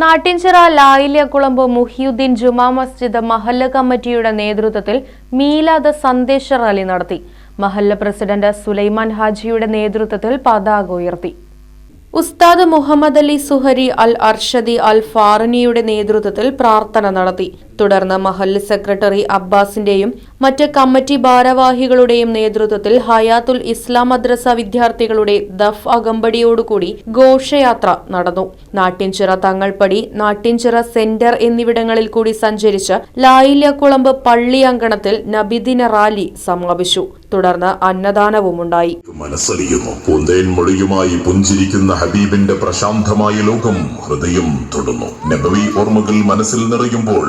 Nattinchira Layilyakulamb Muhiyuddeen Juma Masjid മഹല്ല കമ്മിറ്റിയുടെ നേതൃത്വത്തിൽ മീലാദ് സന്ദേശ റാലി നടത്തി. മഹല്ല പ്രസിഡന്റ് സുലൈമാൻ ഹാജിയുടെ നേതൃത്വത്തിൽ പതാക ഉയർത്തി. ഉസ്താദ് മുഹമ്മദ് അലി സുഹരി അൽ അർഷദി അൽ ഫാറിനിയുടെ നേതൃത്വത്തിൽ പ്രാർത്ഥന നടത്തി. തുടർന്ന് മഹല്ല് സെക്രട്ടറി അബ്ബാസിന്റെയും മറ്റ് കമ്മിറ്റി ഭാരവാഹികളുടെയും നേതൃത്വത്തിൽ ഹയാത്തുൽ ഇസ്ലാം മദ്രസ വിദ്യാർത്ഥികളുടെ ദഫ് അകമ്പടിയോടുകൂടി ഘോഷയാത്ര നടന്നു. നാട്ടിൻചിറ തങ്ങൾപ്പടി നാട്ടിൻചിറ സെന്റർ എന്നിവിടങ്ങളിൽ കൂടി സഞ്ചരിച്ച് ലായില്യക്കുളമ്പ് പള്ളി അങ്കണത്തിൽ നബിദിന റാലി സമാപിച്ചു. തുടർന്ന് അന്നദാനവുമുണ്ടായി. മനസ്സറിയുന്നു. പൂന്തേൻ മൊഴിയുമായി പുഞ്ചിരിക്കുന്ന ഹബീബിന്റെ പ്രശാന്തമായ ലോകം ഹൃദയം തൊടുന്നു. നബവി ഓർമ്മകൾ മനസ്സിൽ നിറയുമ്പോൾ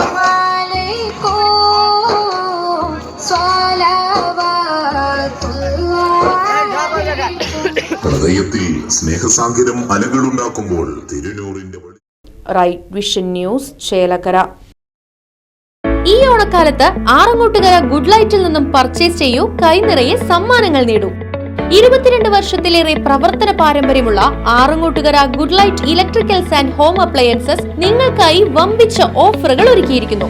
ഹൃദയത്തിൽ സ്നേഹസാഗരം അലകളുണ്ടാക്കുമ്പോൾ തിരുനൂറിന്റെ വഴി റൈറ്റ് വിഷൻ ന്യൂസ് ചേലക്കര. ഈ ഓണക്കാലത്ത് ആറങ്ങോട്ടുകര ഗുഡ് ലൈറ്റിൽ നിന്നും പർച്ചേസ് ചെയ്യൂ കൈനിറയെ സമ്മാനങ്ങൾ നേടൂ. ഇരുപത്തിരണ്ട് വർഷത്തിലേറെ പ്രവർത്തന പാരമ്പര്യമുള്ള Arangottukara good light electricals and home appliances നിങ്ങൾക്കായി വമ്പിച്ച ഓഫറുകൾ ഒരുക്കിയിരിക്കുന്നു.